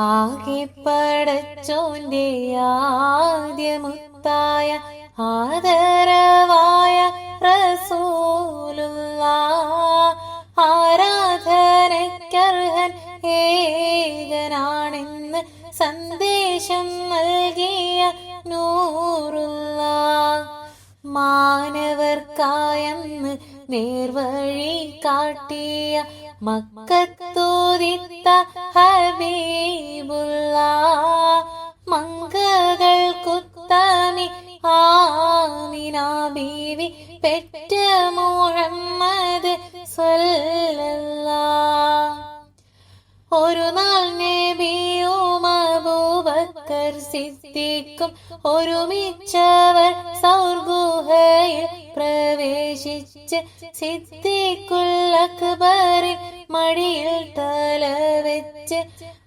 ആകെ പടച്ചോന്റെ ആദ്യമുത്തായ ആദരവായ റസൂലുള്ള ആരാധനയ്ക്കർഹൻ ഏകനാണെന്ന് സന്ദേശം നൽകിയ നൂറുള്ള. മാനവർക്കായെന്ന് നേർവഴി കാട്ടിയ മക്കത്തോദിത്ത ഹബീബുള്ള മങ്കകൾ കുത്തനി ആമിന ബീവി പെറ്റ മുഹമ്മദ് ഒരു നാൾ നബിയും അബൂബക്കർ സിദ്ദീഖും ഒരുമിച്ചവർ സൗർഗുഹയിൽ പ്രവേശിച്ച് സിദ്ദീഖുൽ അക്ബറിൻ മടി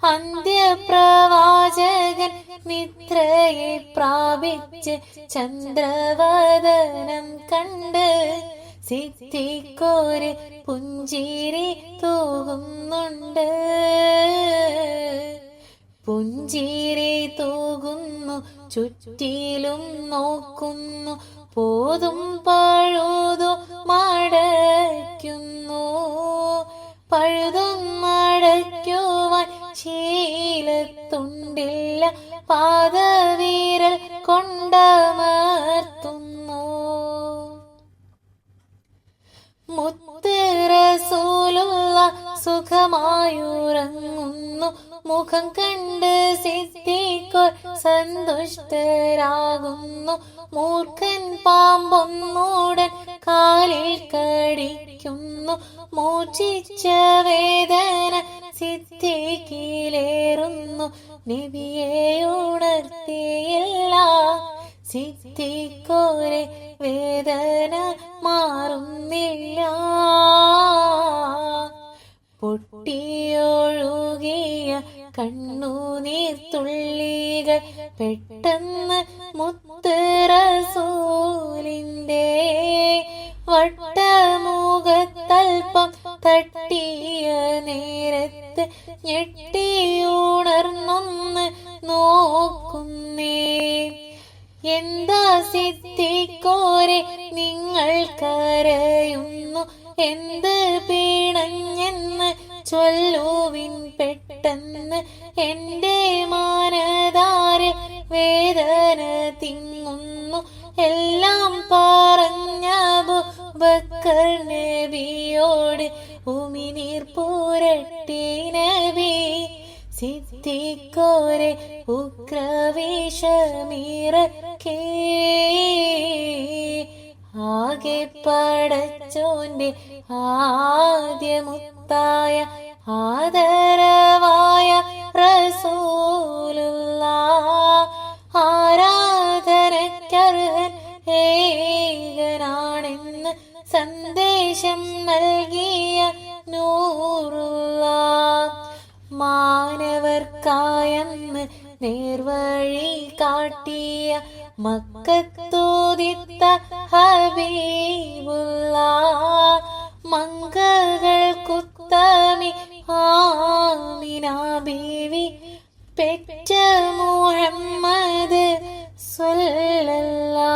അന്ത്യപ്രവാചകൻ നിദ്രയെ പ്രാപിച്ച് ചന്ദ്രവദനം കണ്ട് സിദ്ധിക്കോര് പുഞ്ചിരി തൂകുന്നുണ്ട്. പുഞ്ചിരി തൂകുന്നു ചുറ്റിലും നോക്കുന്നു പോതും പഴുതു മടയ്ക്കുന്നു. പഴുതും ശീലത്തുണ്ടില്ല പാദവീരൽ കൊണ്ടമർത്തുന്നു മുത്തുറസൂലുള്ള സുഖമായുറങ്ങുന്നു മുഖം കണ്ട് സിദ്ധിക്കോർ സന്തുഷ്ടരാകുന്നു മൂർഖൻ പാമ്പൊന്നൂടൻ കാലിൽ കടിക്കുന്നു. മോചിച്ച വേദന സിദ്ധിക്കിലേറുന്നു. നബിയെ ഉണർത്തിയില്ല. സിദ്ധിക്കോരെ വേദന മാറുന്നില്ല. പൊട്ടിയൊഴുകിയ കണ്ണുനീർത്തുള്ളികൾ പെട്ടെന്ന് മുത്ത് തട്ടിയ നേരത്ത് ഞെട്ടിയുണർന്നൊന്ന് നോക്കുന്നേ. എന്താ സിദ്ധിക്കോരെ നിങ്ങൾ കരയുന്നു? എന്ത് പീണഞ്ഞെന്ന് ചൊല്ലുവിൻ പെട്ടെന്ന്. എന്റെ മാനദാര വേദന തിങ്ങുന്നു എല്ലാം ബക്കർ നബിയോട് ഉമിനീർ പൂരട്ടി നബി സിദ്ധിക്കോരെ ഉഗ്രവേഷമിറക്കേ. ആകെ പടച്ചോന്റെ ആദ്യമുത്തായ ആദരവായ റസൂലുള്ള സന്ദേശം നൽകിയ നൂറുള്ള മാനവർക്കായെന്ന് നേർവഴി കാട്ടിയ മക്കത്തോതിത്ത ഹബീബുള്ള മങ്കകൾ കുത്തമി ആവി പെറ്റ മുഹമ്മദ് സ്വല്ലല്ലാ